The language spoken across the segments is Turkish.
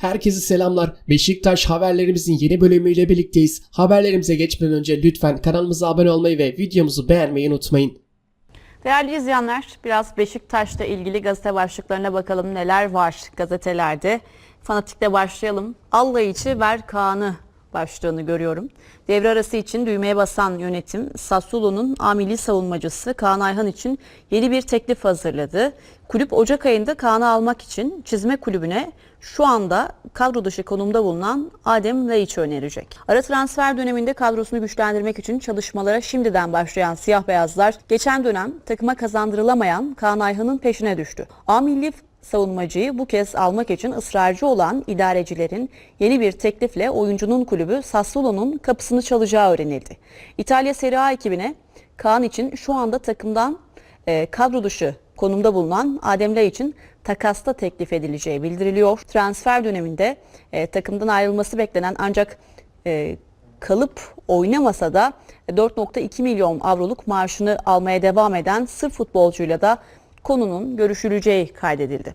Herkese selamlar. Beşiktaş haberlerimizin yeni bölümüyle birlikteyiz. Haberlerimize geçmeden önce lütfen kanalımıza abone olmayı ve videomuzu beğenmeyi unutmayın. Değerli izleyenler, biraz Beşiktaş'la ilgili gazete başlıklarına bakalım neler var gazetelerde. Fanatik'te başlayalım. Allah içi ver Kaan'ı başlığını görüyorum. Devre arası için düğmeye basan yönetim Sassuolo'nun amili savunmacısı Kaan Ayhan için yeni bir teklif hazırladı. Kulüp Ocak ayında Kaan'ı almak için çizme kulübüne şu anda kadro dışı konumda bulunan Adem Laiç'i önerecek. Ara transfer döneminde kadrosunu güçlendirmek için çalışmalara şimdiden başlayan siyah beyazlar geçen dönem takıma kazandırılamayan Kaan Ayhan'ın peşine düştü. A savunmacıyı bu kez almak için ısrarcı olan idarecilerin yeni bir teklifle oyuncunun kulübü Sassuolo'nun kapısını çalacağı öğrenildi. İtalya Serie A ekibine Kaan için şu anda takımdan e, kadro dışı konumda bulunan Adem Lay için takasta teklif edileceği bildiriliyor. Transfer döneminde e, takımdan ayrılması beklenen ancak e, kalıp oynamasa da 4.2 milyon avroluk maaşını almaya devam eden Sırp futbolcuyla da konunun görüşüleceği kaydedildi.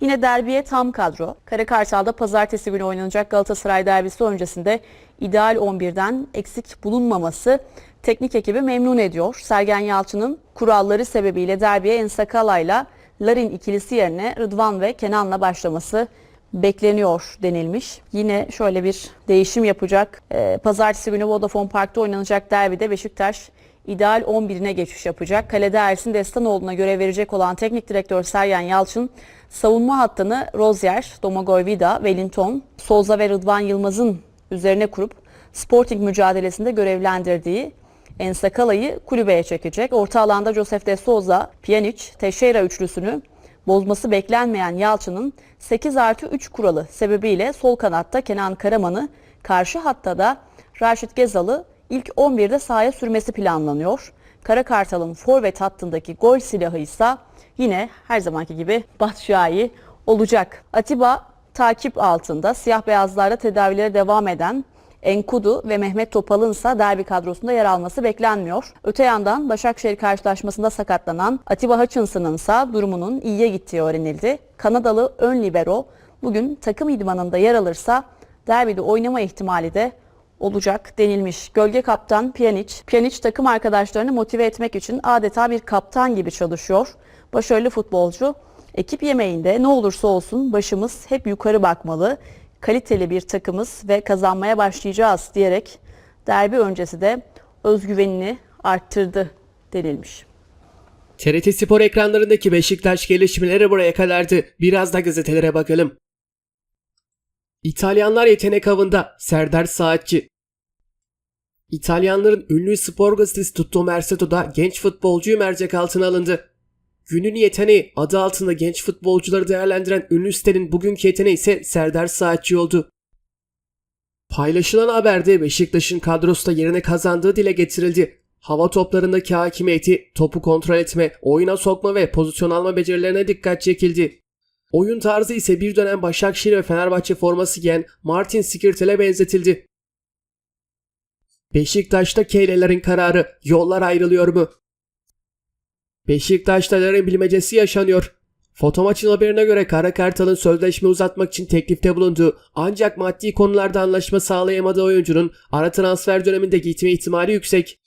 Yine derbiye tam kadro. Karakartal'da pazartesi günü oynanacak Galatasaray derbisi öncesinde ideal 11'den eksik bulunmaması teknik ekibi memnun ediyor. Sergen Yalçın'ın kuralları sebebiyle derbiye Ensakala ile Larin ikilisi yerine Rıdvan ve Kenan'la başlaması bekleniyor denilmiş. Yine şöyle bir değişim yapacak. Ee, Pazartesi günü Vodafone Park'ta oynanacak derbide Beşiktaş ideal 11'ine geçiş yapacak. Kalede Ersin Destanoğlu'na görev verecek olan teknik direktör Sergen Yalçın savunma hattını Rozier, Domagoj Vida, Wellington, Souza ve Rıdvan Yılmaz'ın üzerine kurup Sporting mücadelesinde görevlendirdiği Ensakala'yı kulübeye çekecek. Orta alanda Josef de Souza, Pjanic, Teixeira üçlüsünü bozması beklenmeyen Yalçın'ın 8 artı 3 kuralı sebebiyle sol kanatta Kenan Karaman'ı, karşı hatta da Raşit Gezal'ı ilk 11'de sahaya sürmesi planlanıyor. Kara Kartal'ın forvet hattındaki gol silahı ise yine her zamanki gibi Batshuayi olacak. Atiba takip altında siyah beyazlarda tedavilere devam eden Enkudu ve Mehmet Topal'ın ise derbi kadrosunda yer alması beklenmiyor. Öte yandan Başakşehir karşılaşmasında sakatlanan Atiba Hutchinson'ın ise durumunun iyiye gittiği öğrenildi. Kanadalı ön libero bugün takım idmanında yer alırsa derbide oynama ihtimali de olacak denilmiş. Gölge kaptan Pjanic, Pjanic takım arkadaşlarını motive etmek için adeta bir kaptan gibi çalışıyor. Başarılı futbolcu ekip yemeğinde ne olursa olsun başımız hep yukarı bakmalı. Kaliteli bir takımız ve kazanmaya başlayacağız diyerek derbi öncesi de özgüvenini arttırdı denilmiş. TRT Spor ekranlarındaki Beşiktaş gelişmeleri buraya kadardı. Biraz da gazetelere bakalım. İtalyanlar yetenek avında Serdar Saatçi. İtalyanların ünlü spor gazetesi Tutto Mercato'da genç futbolcuyu mercek altına alındı. Günün yeteneği adı altında genç futbolcuları değerlendiren ünlü sitenin bugünkü yeteneği ise Serdar Saatçi oldu. Paylaşılan haberde Beşiktaş'ın kadrosunda yerine kazandığı dile getirildi. Hava toplarındaki hakimiyeti, topu kontrol etme, oyuna sokma ve pozisyon alma becerilerine dikkat çekildi. Oyun tarzı ise bir dönem Başakşehir ve Fenerbahçe forması giyen Martin Skirtel'e benzetildi. Beşiktaş'ta Keylelerin kararı yollar ayrılıyor mu? Beşiktaş'taların bilmecesi yaşanıyor. Fotomaçın haberine göre Kara Kartal'ın sözleşme uzatmak için teklifte bulunduğu ancak maddi konularda anlaşma sağlayamadığı oyuncunun ara transfer döneminde gitme ihtimali yüksek.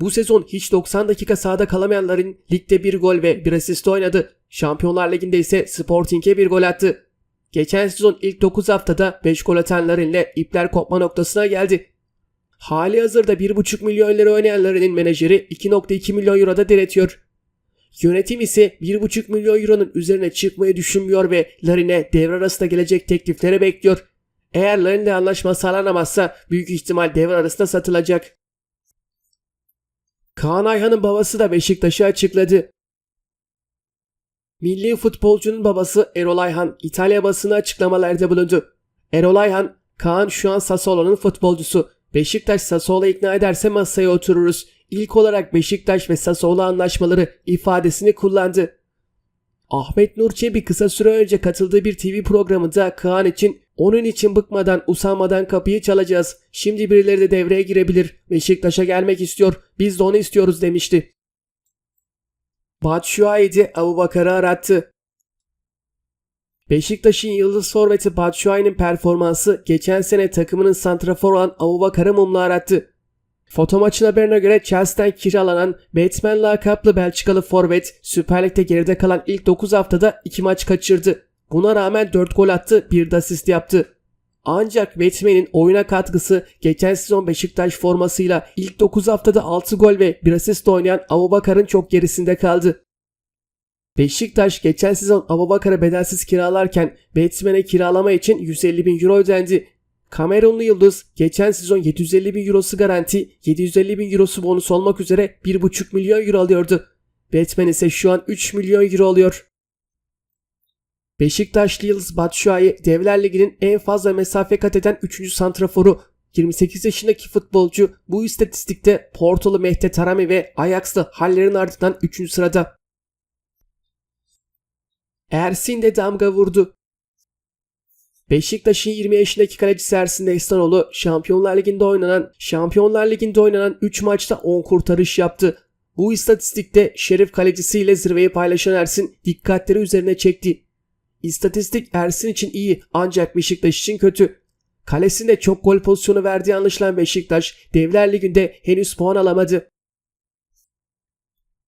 Bu sezon hiç 90 dakika sahada kalamayanların ligde bir gol ve bir asist oynadı. Şampiyonlar Ligi'nde ise Sporting'e bir gol attı. Geçen sezon ilk 9 haftada 5 gol atanlarınla ipler kopma noktasına geldi. Hali hazırda 1,5 milyon lira oynayanların menajeri 2,2 milyon euroda diretiyor. Yönetim ise 1,5 milyon euronun üzerine çıkmayı düşünmüyor ve Larin'e devre arasında gelecek teklifleri bekliyor. Eğer Larin'le anlaşma sağlanamazsa büyük ihtimal devre arasında satılacak. Kaan Ayhan'ın babası da Beşiktaş'ı açıkladı. Milli futbolcunun babası Erol Ayhan İtalya basını açıklamalarda bulundu. Erol Ayhan, Kaan şu an Sassuolo'nun futbolcusu. Beşiktaş Sassuolo ikna ederse masaya otururuz. İlk olarak Beşiktaş ve Sassuolo anlaşmaları ifadesini kullandı. Ahmet Nur Çebi kısa süre önce katıldığı bir TV programında Kaan için onun için bıkmadan usanmadan kapıyı çalacağız. Şimdi birileri de devreye girebilir. Beşiktaş'a gelmek istiyor. Biz de onu istiyoruz demişti. Batshuayi de Abubakar'ı arattı. Beşiktaş'ın yıldız forveti Batshuayi'nin performansı geçen sene takımının santrafor olan Abubakar'ı mumla arattı. Foto maçın haberine göre Chelsea'den kiralanan Batman lakaplı Belçikalı forvet Süper Lig'de geride kalan ilk 9 haftada 2 maç kaçırdı. Buna rağmen 4 gol attı, 1 de asist yaptı. Ancak Batman'in oyuna katkısı geçen sezon Beşiktaş formasıyla ilk 9 haftada 6 gol ve 1 asist oynayan Abubakar'ın çok gerisinde kaldı. Beşiktaş geçen sezon Abubakar'ı bedelsiz kiralarken Batman'e kiralama için 150 bin euro ödendi. Kamerunlu Yıldız geçen sezon 750 bin eurosu garanti, 750 bin eurosu bonus olmak üzere 1,5 milyon euro alıyordu. Batman ise şu an 3 milyon euro alıyor. Beşiktaşlı Yıldız Batshuayi Devler Ligi'nin en fazla mesafe kat eden 3. santraforu. 28 yaşındaki futbolcu bu istatistikte Portolu Mehdi Tarami ve Ajax'lı Haller'in ardından 3. sırada. Ersin de damga vurdu. Beşiktaş'ın 20 yaşındaki kalecisi Ersin Destanoğlu Şampiyonlar Ligi'nde oynanan Şampiyonlar Ligi'nde oynanan 3 maçta 10 kurtarış yaptı. Bu istatistikte Şerif kalecisiyle zirveyi paylaşan Ersin dikkatleri üzerine çekti. İstatistik Ersin için iyi ancak Beşiktaş için kötü. Kalesinde çok gol pozisyonu verdiği anlaşılan Beşiktaş Devler Ligi'nde henüz puan alamadı.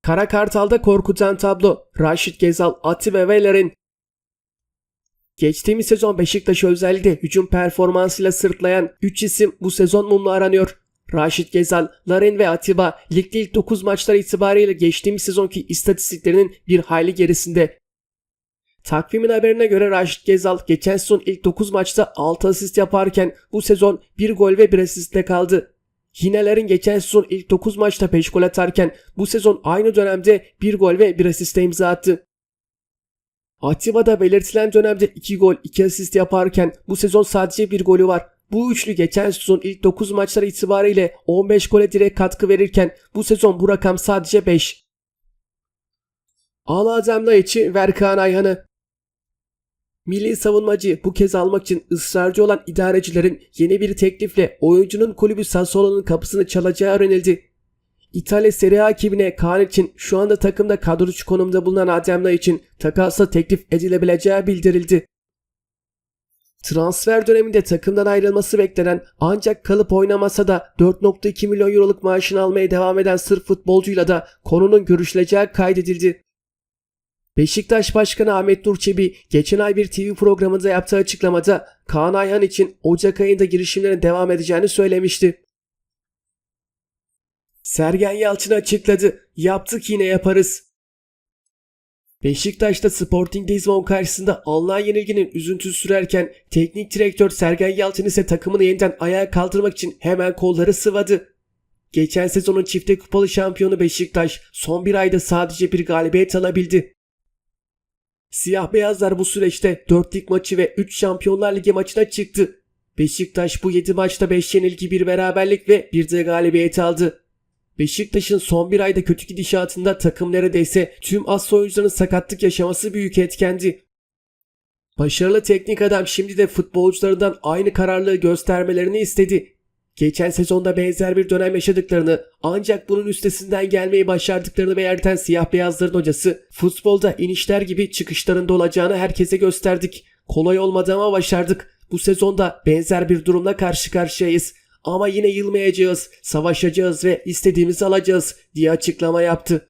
Kara Kartal'da korkutan tablo Raşit Gezal, Atibe ve Larin. Geçtiğimiz sezon Beşiktaş'ı özellikle hücum performansıyla sırtlayan 3 isim bu sezon mumla aranıyor. Raşit Gezal, Larin ve Atiba ligde ilk 9 maçlar itibariyle geçtiğimiz sezonki istatistiklerinin bir hayli gerisinde. Takvimin haberine göre Raşit Gezal geçen sezon ilk 9 maçta 6 asist yaparken bu sezon 1 gol ve 1 asistle kaldı. Yinelerin geçen sezon ilk 9 maçta 5 gol atarken bu sezon aynı dönemde 1 gol ve 1 asiste imza attı. Atiba da belirtilen dönemde 2 gol 2 asist yaparken bu sezon sadece 1 golü var. Bu üçlü geçen sezon ilk 9 maçlar itibariyle 15 gole direkt katkı verirken bu sezon bu rakam sadece 5. Al Adem içi Verkan Ayhan'ı. Milli savunmacı bu kez almak için ısrarcı olan idarecilerin yeni bir teklifle oyuncunun kulübü Sassuolo'nun kapısını çalacağı öğrenildi. İtalya Serie A ekibine Kaan için şu anda takımda kadrocu konumda bulunan Adem için takasla teklif edilebileceği bildirildi. Transfer döneminde takımdan ayrılması beklenen ancak kalıp oynamasa da 4.2 milyon euroluk maaşını almaya devam eden Sırp futbolcuyla da konunun görüşüleceği kaydedildi. Beşiktaş Başkanı Ahmet Nur Çebi geçen ay bir TV programında yaptığı açıklamada Kaan Ayhan için Ocak ayında girişimlerin devam edeceğini söylemişti. Sergen Yalçın açıkladı. Yaptık yine yaparız. Beşiktaş'ta Sporting Lisbon karşısında alınan yenilginin üzüntüsü sürerken teknik direktör Sergen Yalçın ise takımını yeniden ayağa kaldırmak için hemen kolları sıvadı. Geçen sezonun çifte kupalı şampiyonu Beşiktaş son bir ayda sadece bir galibiyet alabildi. Siyah beyazlar bu süreçte 4 lig maçı ve 3 Şampiyonlar Ligi maçına çıktı. Beşiktaş bu 7 maçta 5 yenilgi bir beraberlik ve bir de galibiyet aldı. Beşiktaş'ın son bir ayda kötü gidişatında takım neredeyse tüm as oyuncuların sakatlık yaşaması büyük etkendi. Başarılı teknik adam şimdi de futbolcularından aynı kararlılığı göstermelerini istedi. Geçen sezonda benzer bir dönem yaşadıklarını ancak bunun üstesinden gelmeyi başardıklarını belirten siyah beyazların hocası futbolda inişler gibi çıkışlarında olacağını herkese gösterdik. Kolay olmadı ama başardık. Bu sezonda benzer bir durumla karşı karşıyayız. Ama yine yılmayacağız, savaşacağız ve istediğimizi alacağız diye açıklama yaptı.